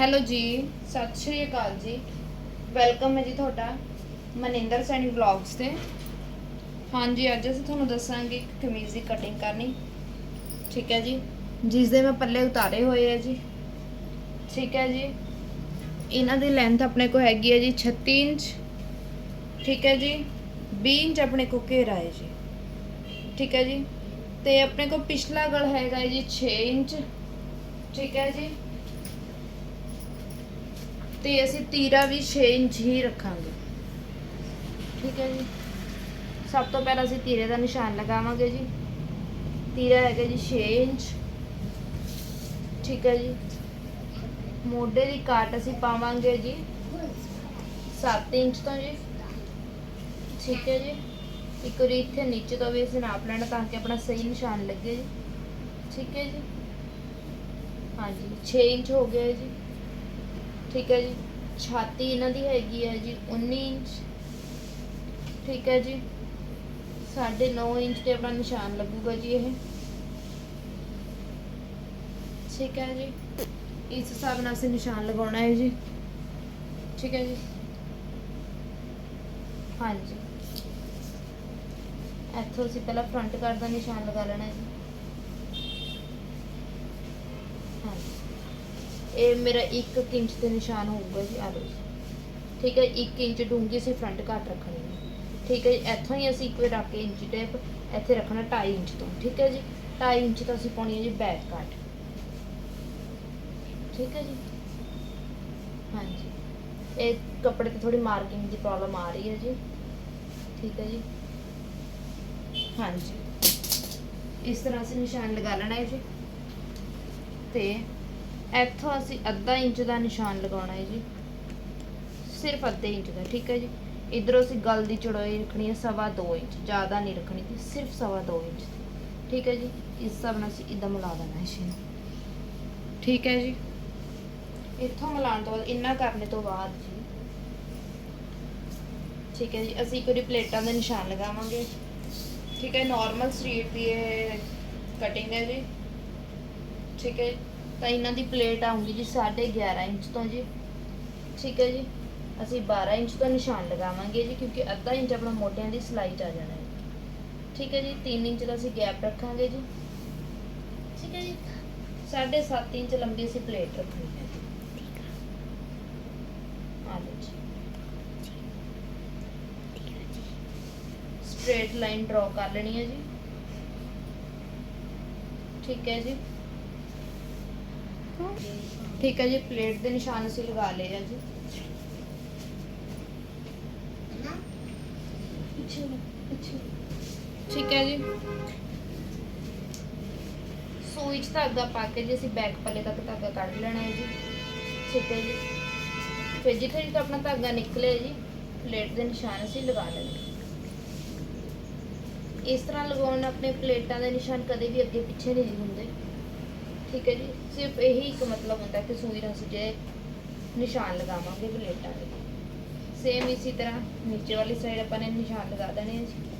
Hello ਜੀ, ਸਤਿ ਸ਼੍ਰੀ ਅਕਾਲ ਜੀ। ਵੈਲਕਮ ਹੈ ਜੀ ਤੁਹਾਡਾ ਮਨਿੰਦਰ ਸੈਣੀ ਵਲੌਗਸ ਤੇ। ਹਾਂਜੀ, ਅੱਜ ਅਸੀਂ ਤੁਹਾਨੂੰ ਦੱਸਾਂਗੇ ਇੱਕ ਕਮੀਜ਼ ਦੀ ਕਟਿੰਗ ਕਰਨੀ। ਠੀਕ ਹੈ ਜੀ? ਜਿਸ ਦੇ ਮੈਂ ਪੱਲੇ ਉਤਾਰੇ ਹੋਏ ਆ ਜੀ। ਠੀਕ ਹੈ ਜੀ? ਇਹਨਾਂ ਦੀ ਲੈਂਥ ਆਪਣੇ ਕੋਲ ਹੈਗੀ ਹੈ ਜੀ 36 ਇੰਚ। ਠੀਕ ਹੈ ਜੀ? 20 ਇੰਚ ਆਪਣੇ ਕੋਲ ਘੇਰਾ ਹੈ ਜੀ। ਠੀਕ ਹੈ ਜੀ? ਤੇ ਆਪਣੇ ਕੋਲ ਪਿਛਲਾ ਗਲ ਹੈਗਾ ਹੈ ਜੀ 6 ਇੰਚ। ਠੀਕ ਹੈ ਜੀ? ਤੇ ਅਸੀਂ ਤੀਰਾ ਵੀ 6 ਇੰਚ ਹੀ ਰੱਖਾਂਗੇ। ਠੀਕ ਹੈ ਜੀ? ਸਭ ਤੋਂ ਪਹਿਲਾਂ ਅਸੀਂ ਤੀਰੇ ਦਾ ਨਿਸ਼ਾਨ ਲਗਾਵਾਂਗੇ ਜੀ। ਤੀਰਾ ਹੈਗਾ ਜੀ 6 ਇੰਚ। ਠੀਕ ਹੈ ਜੀ? ਮੋਢੇ ਦੀ ਕਾਟ ਅਸੀਂ ਪਾਵਾਂਗੇ ਜੀ 7 ਇੰਚ ਤੋਂ ਜੀ। ਠੀਕ ਹੈ ਜੀ? ਇੱਕ ਵਾਰੀ ਇੱਥੇ ਨੀਚੇ ਤੋਂ ਵੀ ਅਸੀਂ ਨਾਪ ਲੈਣਾ ਤਾਂ ਕਿ ਆਪਣਾ ਸਹੀ ਨਿਸ਼ਾਨ ਲੱਗੇ ਜੀ। ਠੀਕ ਹੈ ਜੀ? ਹਾਂਜੀ 6 ਇੰਚ ਹੋ ਗਿਆ ਜੀ। ਠੀਕ ਹੈ ਜੀ। ਛਾਤੀ ਇਹਨਾਂ ਦੀ ਹੈਗੀ ਹੈ ਜੀ 19 ਇੰਚ। ਠੀਕ ਹੈ ਜੀ। 9.5 ਇੰਚ ਤੇ ਆਪਣਾ ਨਿਸ਼ਾਨ ਲੱਗੂਗਾ ਜੀ ਇਹ। ਠੀਕ ਹੈ ਜੀ। ਇਸ ਹਿਸਾਬ ਨਾਲ ਅਸੀਂ ਨਿਸ਼ਾਨ ਲਗਾਉਣਾ ਹੈ ਜੀ। ਠੀਕ ਹੈ ਜੀ। ਹਾਂਜੀ। ਇੱਥੋਂ ਅਸੀਂ ਪਹਿਲਾਂ ਫਰੰਟ ਕਰ ਦਾ ਨਿਸ਼ਾਨ ਲਗਾ ਲੈਣਾ ਹੈ ਜੀ ਹਾਂਜੀ ਇਹ ਮੇਰਾ 1 ਇੰਚ ਤੇ ਨਿਸ਼ਾਨ ਹੋਊਗਾ ਜੀ ਆ ਲਓ ਜੀ। ਠੀਕ ਹੈ 1 ਇੰਚ ਡੂੰਘੀ ਅਸੀਂ ਫਰੰਟ ਘੱਟ ਰੱਖਣੀ ਹੈ। ਠੀਕ ਹੈ ਜੀ, ਇੱਥੋਂ ਹੀ ਅਸੀਂ ਇੱਕ ਵਾਰ ਰੱਖ ਕੇ ਇੰਚ ਟੇਪ, ਇੱਥੇ ਰੱਖਣਾ 2.5 ਇੰਚ ਤੋਂ। ਠੀਕ ਹੈ ਜੀ 2.5 ਇੰਚ ਤੋਂ ਅਸੀਂ ਪਾਉਣੀ ਹੈ ਜੀ ਬੈਕ ਕੱਟ ਠੀਕ ਹੈ ਜੀ? ਹਾਂਜੀ। ਇਹ ਕੱਪੜੇ ਤੇ ਥੋੜੀ ਮਾਰਕਿੰਗ ਦੀ ਪ੍ਰੋਬਲਮ ਆ ਰਹੀ ਹੈ ਜੀ। ਠੀਕ ਹੈ ਜੀ? ਹਾਂਜੀ। ਇਸ ਤਰ੍ਹਾਂ ਅਸੀਂ ਨਿਸ਼ਾਨ ਲਗਾ ਲੈਣਾ ਹੈ ਜੀ। ਤੇ ਇੱਥੋਂ ਅਸੀਂ ਅੱਧਾ ਇੰਚ ਦਾ ਨਿਸ਼ਾਨ ਲਗਾਉਣਾ ਹੈ ਜੀ। ਸਿਰਫ ਅੱਧੇ ਇੰਚ ਦਾ, ਠੀਕ ਹੈ ਜੀ। ਇਧਰੋਂ ਅਸੀਂ ਗਲ ਦੀ ਚੌੜਾਈ ਰੱਖਣੀ ਹੈ ਸਵਾ ਦੋ ਇੰਚ, ਜ਼ਿਆਦਾ ਨਹੀਂ ਰੱਖਣੀ ਜੀ ਸਿਰਫ ਸਵਾ ਦੋ ਇੰਚ। ਠੀਕ ਹੈ ਜੀ। ਇਸ ਹਿਸਾਬ ਨਾਲ ਅਸੀਂ ਇਦਾਂ ਮਿਲਾ ਦੇਣਾ ਹੈ ਇਸੇ ਠੀਕ ਹੈ ਜੀ। ਇੱਥੋਂ ਮਿਲਾਉਣ ਤੋਂ ਬਾਅਦ, ਇੰਨਾ ਕਰਨ ਤੋਂ ਬਾਅਦ ਜੀ। ਠੀਕ ਹੈ ਜੀ। ਅਸੀਂ ਇੱਕ ਪਲੇਟਾਂ ਦੇ ਨਿਸ਼ਾਨ ਲਗਾਵਾਂਗੇ। ਠੀਕ ਹੈ ਨਾਰਮਲ ਸਟਰੀਟ ਦੀ ਇਹ ਕਟਿੰਗ ਹੈ ਜੀ। ਠੀਕ ਹੈ ਤਾਂ ਇਹਨਾਂ ਦੀ ਪਲੇਟ ਆਉਂਗੀ ਜੀ 11.5 ਇੰਚ ਤੋਂ ਜੀ। ਠੀਕ ਹੈ ਜੀ? ਅਸੀਂ 12 ਇੰਚ ਤੋਂ ਨਿਸ਼ਾਨ ਲਗਾਵਾਂਗੇ ਜੀ, ਕਿਉਂਕਿ ਅੱਧਾ ਇੰਚ ਆਪਣਾ ਮੋਢਿਆਂ ਦੀ ਸਿਲਾਈ ਚ ਆ ਜਾਣਾ ਹੈ ਠੀਕ ਹੈ ਜੀ? 3 ਇੰਚ ਦਾ ਅਸੀਂ ਗੈਪ ਰੱਖਾਂਗੇ ਜੀ। ਠੀਕ ਹੈ ਜੀ? 7.5 ਇੰਚ ਲੰਬੀ ਅਸੀਂ ਪਲੇਟ ਰੱਖਣੀ ਹੈ ਸਟ੍ਰੇਟ ਲਾਈਨ ਡਰਾ ਕਰ ਲੈਣੀ ਹੈ ਜੀ। ਠੀਕ ਹੈ ਜੀ? ਠੀਕ ਹੈ ਜੀ ਪਲੇਟ ਦੇ ਨਿਸ਼ਾਨ ਅਸੀਂ ਲਗਾ ਲਏ ਆ ਜੀ। ਠੀਕ ਹੈ ਜੀ। ਸੂਈ ਚ ਧਾਗਾ ਪਾ ਕੇ ਜੀ ਅਸੀਂ ਬੈਕ ਪੱਲੇ ਤੱਕ ਧਾਗਾ ਕੱਢ ਲੈਣਾ ਹੈ ਜੀ। ਠੀਕ ਹੈ ਜੀ। ਫਿਰ ਜਿੱਥੇ ਜਿੱਥੇ ਆਪਣਾ ਧਾਗਾ ਨਿਕਲੇ ਜੀ ਪਲੇਟ ਦੇ ਨਿਸ਼ਾਨ ਅਸੀਂ ਲਗਾ ਲੈਣੇ ਇਸ ਤਰ੍ਹਾਂ ਲਗਾਉਣ ਆਪਣੇ ਪਲੇਟਾਂ ਦੇ ਨਿਸ਼ਾਨ ਕਦੇ ਵੀ ਅੱਗੇ ਪਿੱਛੇ ਨਹੀਂ ਹੁੰਦੇ। ਠੀਕ ਹੈ ਜੀ, ਸਿਰਫ ਇਹੀ ਇੱਕ ਮਤਲਬ ਹੁੰਦਾ ਕਿ ਸੂਈ ਨਾਲ ਅਸੀਂ ਨਿਸ਼ਾਨ ਲਗਾਵਾਂਗੇ ਪਲੇਟਾਂ ਦੇ। ਸੇਮ ਇਸੇ ਤਰ੍ਹਾਂ ਨੀਚੇ ਵਾਲੀ ਸਾਈਡ ਆਪਾਂ ਨੇ ਨਿਸ਼ਾਨ ਲਗਾ ਦੇਣੇ ਆ ਜੀ।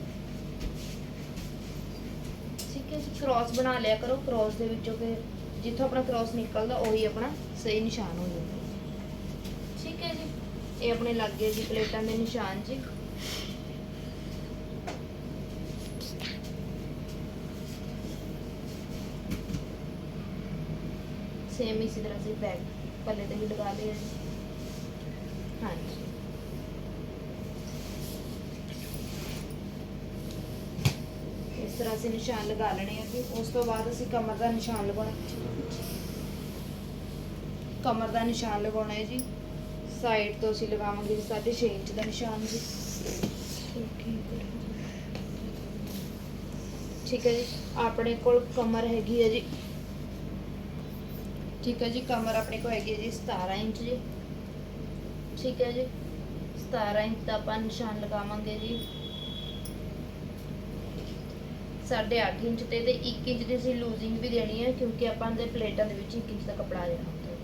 ਠੀਕ ਹੈ ਜੀ ਕ੍ਰਾਸ ਬਣਾ ਲਿਆ ਕਰੋ ਕ੍ਰਾਸ ਦੇ ਵਿੱਚੋਂ ਕਿ ਜਿੱਥੋਂ ਆਪਣਾ ਕ੍ਰਾਸ ਨਿਕਲਦਾ ਉਹੀ ਆਪਣਾ ਸਹੀ ਨਿਸ਼ਾਨ ਹੋ ਜਾਂਦਾ। ਠੀਕ ਹੈ ਜੀ, ਇਹ ਆਪਣੇ ਲੱਗ ਗਏ ਜੀ ਪਲੇਟਾਂ ਦੇ ਨਿਸ਼ਾਨ ਜੀ। ਸੇਮ ਇਸੇ ਤਰ੍ਹਾਂ से बैक पल्ले ਤੇ ਵੀ ਲਗਾ ਲਿਆ ਜੀ ਹਾਂਜੀ ਇਸ ਤਰ੍ਹਾਂ ਅਸੀਂ ਨਿਸ਼ਾਨ ਲਗਾ ਲੈਣੇ ਆ ਜੀ ਉਸ ਤੋਂ ਬਾਅਦ ਅਸੀਂ ਕਮਰ ਦਾ ਨਿਸ਼ਾਨ ਲਗਾਉਣਾ ਕਮਰ ਦਾ ਨਿਸ਼ਾਨ ਲਗਾਉਣਾ ਹੈ ਜੀ ਸਾਈਡ ਤੋਂ ਅਸੀਂ ਲਗਾਵਾਂਗੇ ਜੀ 6.5 ਇੰਚ ਦਾ ਨਿਸ਼ਾਨ ਜੀ ਠੀਕ ਹੈ ਜੀ ਆਪਣੇ ਕੋਲ ਕਮਰ ਹੈਗੀ ਹੈ ਜੀ ਠੀਕ ਹੈ ਜੀ, ਕਮਰ ਆਪਣੇ ਕੋਲ ਹੈਗੀ ਹੈ ਜੀ 17 ਇੰਚ ਜੀ। ਠੀਕ ਹੈ ਜੀ 17 ਇੰਚ ਦਾ ਆਪਾਂ ਨਿਸ਼ਾਨ ਲਗਾਵਾਂਗੇ ਜੀ। 8.5 ਇੰਚ ਤੇ ਤੇ 1 ਇੰਚ ਦੀ ਅਸੀਂ ਲੂਜ਼ਿੰਗ ਵੀ ਦੇਣੀ ਹੈ, ਕਿਉਂਕਿ ਆਪਾਂ ਦੇ ਪਲੇਟਾਂ ਦੇ ਵਿੱਚ 1 ਇੰਚ ਦਾ ਕਪੜਾ ਦੇਣਾ ਹੁੰਦਾ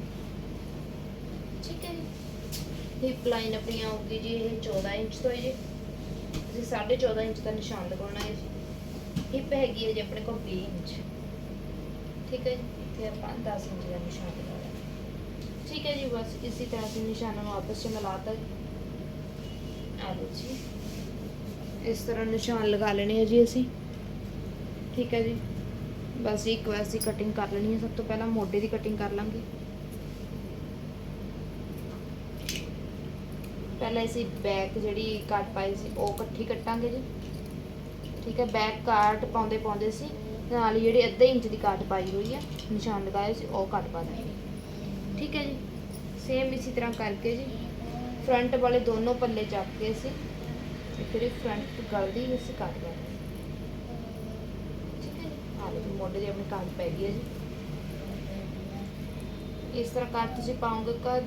ਠੀਕ ਹੈ ਜੀ ਹਿਪ ਲਾਈਨ ਆਪਣੀ ਆਊਗੀ ਜੀ, ਇਹ 14 ਇੰਚ ਤੋਂ ਹੈ ਜੀ। ਅਸੀਂ 14.5 ਇੰਚ ਦਾ ਨਿਸ਼ਾਨ ਲਗਾਉਣਾ ਹੈ ਜੀ। ਹਿਪ ਹੈਗੀ ਹੈ ਜੀ ਆਪਣੇ ਕੋਲ 20 ਇੰਚ। ਠੀਕ ਹੈ ਜੀ। ਇੱਥੇ ਆਪਾਂ 10 ਇੰਚ ਦਾ ਨਿਸ਼ਾਨ ਲਗਾਇਆ ਠੀਕ ਹੈ ਜੀ, ਬਸ ਇਸੇ ਤਰ੍ਹਾਂ ਅਸੀਂ ਨਿਸ਼ਾਨਾਂ ਨੂੰ ਆਪਸ ਵਿੱਚ ਮਿਲਾਤਾ ਆ ਲਓ ਜੀ। ਇਸ ਤਰ੍ਹਾਂ ਨਿਸ਼ਾਨ ਲਗਾ ਲੈਣੇ ਹੈ ਜੀ ਅਸੀਂ। ਠੀਕ ਹੈ ਜੀ। ਬਸ ਇੱਕ ਵਾਰ ਅਸੀਂ ਕਟਿੰਗ ਕਰ ਲੈਣੀ ਹੈ। ਸਭ ਤੋਂ ਪਹਿਲਾਂ ਮੋਢੇ ਦੀ ਕਟਿੰਗ ਕਰ ਲਾਂਗੇ। ਪਹਿਲਾਂ ਅਸੀਂ ਬੈਕ ਜਿਹੜੀ ਕੱਟ ਪਾਈ ਸੀ, ਉਹ ਇਕੱਠੀ ਕੱਟਾਂਗੇ ਜੀ। ਠੀਕ ਹੈ ਬੈਕ ਕਾਟ ਪਾਉਂਦੇ ਪਾਉਂਦੇ ਸੀ ਨਾਲ ਹੀ ਜਿਹੜੀ ਅੱਧੇ ਇੰਚ ਦੀ ਕਾਟ ਪਾਈ ਹੋਈ ਹੈ ਨਿਸ਼ਾਨ ਲਗਾਏ ਸੀ, ਉਹ ਕੱਟ ਪਾ ਦਾਂਗੇ ਠੀਕ ਹੈ ਜੀ? ਸੇਮ ਇਸੇ ਤਰ੍ਹਾਂ ਕਰਕੇ ਜੀ ਫਰੰਟ ਵਾਲੇ ਦੋਨੋਂ ਪੱਲੇ ਚੱਕ ਕੇ ਅਸੀਂ ਫਿਰ ਫਰੰਟ ਗਲ ਅਸੀਂ ਕੱਟ ਦਾਂਗੇ ਠੀਕ ਹੈ ਜੀ? ਆ ਮੋਢੇ ਦੀ ਆਪਣੀ ਕਾਟ ਪੈ ਗਈ ਹੈ ਜੀ। ਇਸ ਤਰ੍ਹਾਂ ਕੱਟ ਤੁਸੀਂ ਪਾਉਂਗੇ ਤਾਂ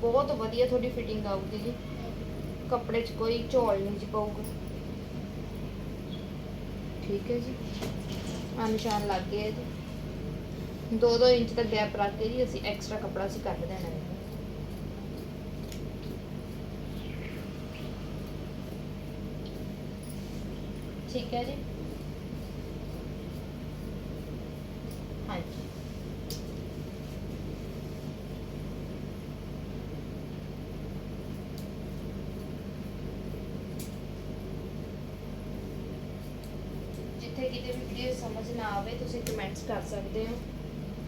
ਬਹੁਤ ਵਧੀਆ ਤੁਹਾਡੀ ਫਿਟਿੰਗ ਆਊਗੀ ਜੀ। ਕੱਪੜੇ 'ਚ ਕੋਈ ਝੋਲ ਨਹੀਂ ਜੀ ਪਊਗਾ। ਠੀਕ ਹੈ ਜੀ? ਆ ਨਿਸ਼ਾਨ ਲੱਗ ਗਏ ਹੈ ਜੀ। 2-2 ਇੰਚ ਦਾ ਗੈਪ ਰੱਖ ਕੇ ਜੀ ਅਸੀਂ ਐਕਸਟਰਾ ਕੱਪੜਾ ਅਸੀਂ ਕੱਢ ਦੇਣਾ ਹੈ। ਠੀਕ ਹੈ ਜੀ ਹਾਂਜੀ ਜਿੱਥੇ ਕਿਤੇ ਵੀ ਵੀਡੀਓ ਸਮਝ ਤੁਸੀਂ ਕਮੈਂਟਸ ਕਰ ਸਕਦੇ ਹੋ।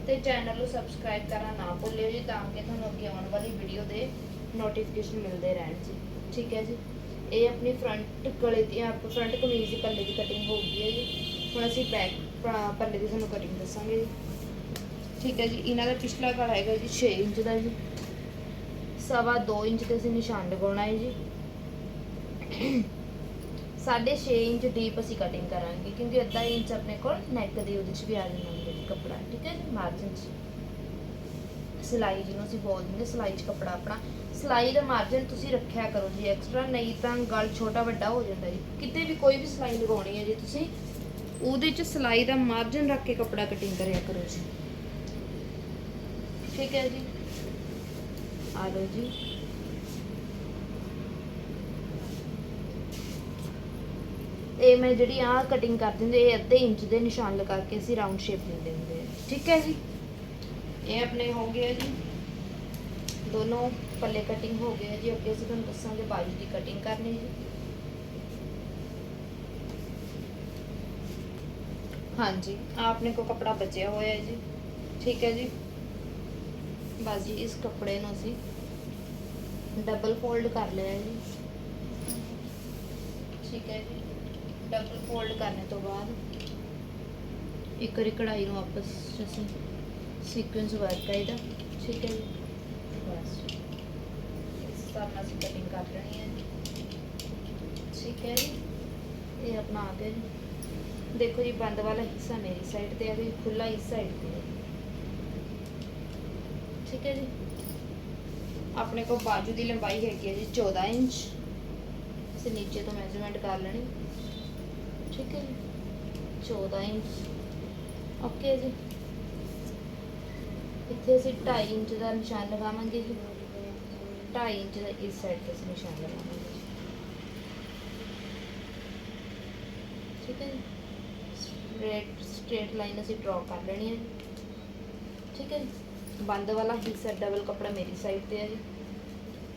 ਤੇ ਚੈਨਲ ਨੂੰ ਸਬਸਕ੍ਰਾਈਬ ਕਰਨਾ ਨਾ ਭੁੱਲਿਓ ਜੀ, ਤਾਂ ਕਿ ਤੁਹਾਨੂੰ ਅੱਗੇ ਆਉਣ ਵਾਲੀ ਵੀਡੀਓ ਦੇ ਨੋਟੀਫਿਕੇਸ਼ਨ ਮਿਲਦੇ ਰਹਿਣ ਜੀ। ਠੀਕ ਹੈ ਜੀ? ਇਹ ਆਪਣੀ ਫਰੰਟ ਗਲੇ ਦੀ ਆਪ ਫਰੰਟ ਕਮੀਜ਼ ਦੀ ਪੱਲੇ ਦੀ ਕਟਿੰਗ ਹੋ ਹੈ ਜੀ। ਹੁਣ ਅਸੀਂ ਬੈਕ ਪੱਲੇ ਦੀ ਤੁਹਾਨੂੰ ਕਟਿੰਗ ਦੱਸਾਂਗੇ ਜੀ। ਠੀਕ ਹੈ ਜੀ? ਇਹਨਾਂ ਦਾ ਪਿਛਲਾ ਗਲਾ ਹੈਗਾ ਜੀ 6 ਇੰਚ ਦਾ ਜੀ। ਸਵਾ 2 ਇੰਚ ਤੇ ਅਸੀਂ ਨਿਸ਼ਾਨ ਲਗਾਉਣਾ ਹੈ ਜੀ। ਸਾਢੇ 6 ਇੰਚ ਡੀਪ ਅਸੀਂ ਕਟਿੰਗ ਕਰਾਂਗੇ, ਕਿਉਂਕਿ ਅੱਧਾ ਇੰਚ ਆਪਣੇ ਕੋਲ ਨੈਕ ਦੇ ਉਹਦੇ 'ਚ ਵੀ ਆ ਜਾਣਾ ਹੁੰਦਾ ਕੱਪੜਾ, ਠੀਕ ਹੈ ਜੀ? ਮਾਰਜਨ 'ਚ। ਸਿਲਾਈ ਜਿਹਨੂੰ ਅਸੀਂ ਬੋਲਦੇ ਨੇ ਸਿਲਾਈ 'ਚ ਕੱਪੜਾ ਆਪਣਾ। ਸਿਲਾਈ ਦਾ ਮਾਰਜਨ ਤੁਸੀਂ ਰੱਖਿਆ ਕਰੋ ਜੀ ਐਕਸਟਰਾ ਨਹੀਂ ਤਾਂ ਗਲ ਛੋਟਾ ਵੱਡਾ ਹੋ ਜਾਂਦਾ ਜੀ। ਕਿਤੇ ਵੀ ਕੋਈ ਵੀ ਸਿਲਾਈ ਲਗਾਉਣੀ ਹੈ ਜੀ ਤੁਸੀਂ, ਉਹਦੇ 'ਚ ਸਿਲਾਈ ਦਾ ਮਾਰਜਨ ਰੱਖ ਕੇ ਕੱਪੜਾ ਕਟਿੰਗ ਕਰਿਆ ਕਰੋ ਜੀ। ਠੀਕ ਹੈ ਜੀ? ਆ ਲਓ ਜੀ। ਇਹ ਮੈਂ ਜਿਹੜੀ ਆ ਕਟਿੰਗ ਕਰ ਦਿੰਦੇ, ਇਹ ਅੱਧੇ ਇੰਚ ਦੇ ਨਿਸ਼ਾਨ ਲਗਾ ਕੇ ਅਸੀਂ ਰਾਉਂਡ ਸ਼ੇਪ ਦਿੰਦੇ। ਹੁੰਦੇ ਠੀਕ ਹੈ ਜੀ? ਇਹ ਆਪਣੇ ਹੋ ਗਏ ਜੀ। ਦੋਨੋਂ ਪੱਲੇ ਕਟਿੰਗ ਹੋ ਗਏ ਜੀ। ਅੱਗੇ ਅਸੀਂ ਤੁਹਾਨੂੰ ਦੱਸਾਂਗੇ ਬਾਜੂ ਦੀ ਕਟਿੰਗ ਕਰਨੀ ਜੀ ਹਾਂਜੀ ਆਪਣੇ ਕੋ ਕਪੜਾ ਬਚਿਆ ਹੋਇਆ ਜੀ। ਠੀਕ ਹੈ ਜੀ? ਬਸ ਜੀ, ਇਸ ਕੱਪੜੇ ਨੂੰ ਅਸੀਂ ਡਬਲ ਫੋਲਡ ਕਰ ਲਿਆ ਜੀ। ਠੀਕ ਹੈ ਜੀ? ਡਬਲ ਫੋਲਡ ਕਰਨ ਤੋਂ ਬਾਅਦ ਇੱਕ ਵਾਰੀ ਕਢਾਈ ਨੂੰ ਆਪਸ 'ਚ ਅਸੀਂ ਸੀਕੁਐਂਸ ਵਰਕ ਹੈ ਇਹਦਾ, ਠੀਕ ਹੈ ਜੀ? ਬਸ। ਇਸ ਤਰ੍ਹਾਂ ਨਾਲ ਅਸੀਂ ਕਟਿੰਗ ਕਰ ਲੈਣੀ ਹੈ ਠੀਕ ਹੈ ਜੀ? ਇਹ ਆਪਣਾ ਆ ਗਿਆ ਜੀ। ਦੇਖੋ ਜੀ, ਬੰਦ ਵਾਲਾ ਹਿੱਸਾ ਮੇਰੀ ਸਾਈਡ ਤੇ ਹੈ ਤੇ ਖੁੱਲਾ ਇਸ ਸਾਈਡ ਤੇ ਠੀਕ ਹੈ ਜੀ? ਆਪਣੇ ਕੋਲ ਬਾਜੂ ਦੀ ਲੰਬਾਈ ਹੈਗੀ ਹੈ ਜੀ 14 ਇੰਚ। ਅਸੀਂ ਨੀਚੇ ਤੋਂ ਮੈਜ਼ਰਮੈਂਟ ਕਰ ਲੈਣੀ। ਠੀਕ ਹੈ ਜੀ। 14 ਇੰਚ। ਓਕੇ ਜੀ। ਇੱਥੇ ਅਸੀਂ 2.5 ਇੰਚ ਦਾ ਨਿਸ਼ਾਨ ਲਗਾਵਾਂਗੇ ਜੀ। 2.5 ਇੰਚ ਦਾ ਇਸ ਸਾਈਡ ਤੇ ਅਸੀਂ ਨਿਸ਼ਾਨ ਲਗਾਵਾਂਗੇ ਠੀਕ ਹੈ ਜੀ। ਸਟ੍ਰੇਟ ਸਟ੍ਰੇਟ ਲਾਈਨ ਅਸੀਂ ਡਰਾ ਕਰ ਲੈਣੀ ਹੈ। ਠੀਕ ਹੈ ਬੰਦ ਵਾਲਾ ਹਿੱਸਾ ਡਬਲ ਕੱਪੜਾ ਮੇਰੀ ਸਾਈਡ ਤੇ ਹੈ ਜੀ।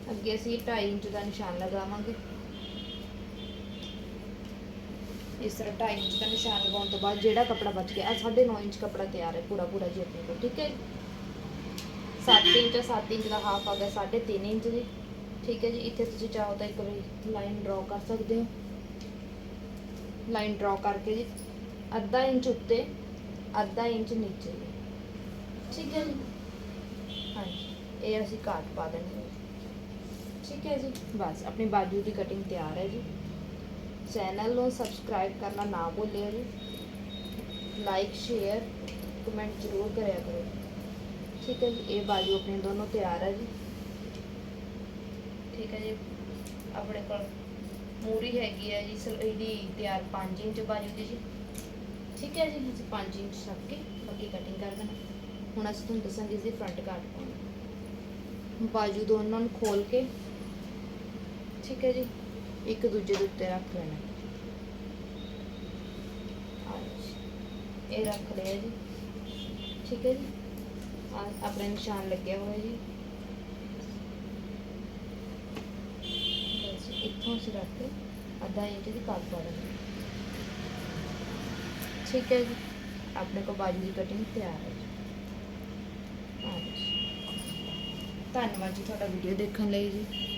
ਅੱਗੇ ਅਸੀਂ 2.5 ਇੰਚ ਦਾ ਨਿਸ਼ਾਨ ਲਗਾਵਾਂਗੇ। ਇਸ ਤਰ੍ਹਾਂ 2.5 ਇੰਚ ਦਾ ਨਿਸ਼ਾਨ ਲਗਾਉਣ ਤੋਂ ਬਾਅਦ ਜਿਹੜਾ ਕੱਪੜਾ ਬਚ ਗਿਆ ਆ 9.5 ਇੰਚ ਕੱਪੜਾ ਤਿਆਰ ਹੈ, ਪੂਰਾ ਪੂਰਾ ਜੀ ਆਪਣੇ ਕੋਲ, ਠੀਕ ਹੈ 7 ਇੰਚ 7 ਇੰਚ ਦਾ ਹਾਫ ਆ ਗਿਆ 3.5 ਇੰਚ ਜੀ, ਠੀਕ ਹੈ ਜੀ? ਇੱਥੇ ਤੁਸੀਂ ਚਾਹੋ ਤਾਂ ਇੱਕ ਵਾਰੀ ਲਾਈਨ ਡਰਾ ਕਰ ਸਕਦੇ ਹੋ। ਲਾਈਨ ਡਰਾ ਕਰਕੇ ਜੀ, ਅੱਧਾ ਇੰਚ ਉੱਤੇ, ਅੱਧਾ ਇੰਚ ਨੀਚੇ ਠੀਕ ਹੈ ਜੀ? ਹਾਂਜੀ, ਇਹ ਅਸੀਂ ਕਾਟ ਪਾ ਦੇਣੀ ਹੈ। ਠੀਕ ਹੈ ਜੀ? ਬਸ, ਆਪਣੀ ਬਾਜੂ ਦੀ ਕਟਿੰਗ ਤਿਆਰ ਹੈ ਜੀ। ਚੈਨਲ ਨੂੰ ਸਬਸਕ੍ਰਾਈਬ ਕਰਨਾ ਨਾ ਭੁੱਲਿਓ ਜੀ। ਲਾਈਕ ਸ਼ੇਅਰ ਕਮੈਂਟ ਜ਼ਰੂਰ ਕਰਿਆ ਕਰੋ। ਠੀਕ ਹੈ ਜੀ, ਇਹ ਬਾਜੂ ਆਪਣੀ ਦੋਨੋਂ ਤਿਆਰ ਹੈ ਜੀ। ਠੀਕ ਹੈ ਜੀ, ਆਪਣੇ ਕੋਲ ਮੂਰੀ ਹੈਗੀ ਹੈ ਜੀ, ਸਲ- ਇਹਦੀ ਤਿਆਰ 5 ਇੰਚ ਬਾਜੂ ਦੀ ਜੀ। ਠੀਕ ਹੈ ਜੀ ਅਸੀਂ 5 ਇੰਚ ਰੱਖ ਕੇ ਬਾਕੀ ਕਟਿੰਗ ਕਰ ਦੇਣਾ। ਹੁਣ ਅਸੀਂ ਤੁਹਾਨੂੰ ਦੱਸਾਂਗੇ ਇਸ ਦੀ ਫਰੰਟ ਕਾਟ ਪਾਉਣੀ। ਬਾਜੂ ਦੋਨਾਂ ਨੂੰ ਖੋਲ ਕੇ। ਠੀਕ ਹੈ ਜੀ ਇੱਕ ਦੂਜੇ ਦੇ ਉੱਤੇ ਰੱਖ ਲੈਣਾ। ਇਹ ਰੱਖ ਲਿਆ ਜੀ। ਠੀਕ ਹੈ ਜੀ। ਆਪਣਾ ਨਿਸ਼ਾਨ ਲੱਗਿਆ ਹੋਇਆ ਜੀ। ਇੱਥੋਂ ਅਸੀਂ ਰੱਖ ਕੇ ਅੱਧਾ ਇੰਚ ਦੀ ਕਾਪ ਪਾ ਦਿੰਦੇ ਠੀਕ ਹੈ ਜੀ। ਆਪਣੇ ਕੋ ਬਾਜੂ ਦੀ ਕਟਿੰਗ ਤਿਆਰ ਹੈ ਜੀ। ਧੰਨਵਾਦ ਜੀ ਤੁਹਾਡਾ ਵੀਡੀਓ ਦੇਖਣ ਲਈ ਜੀ।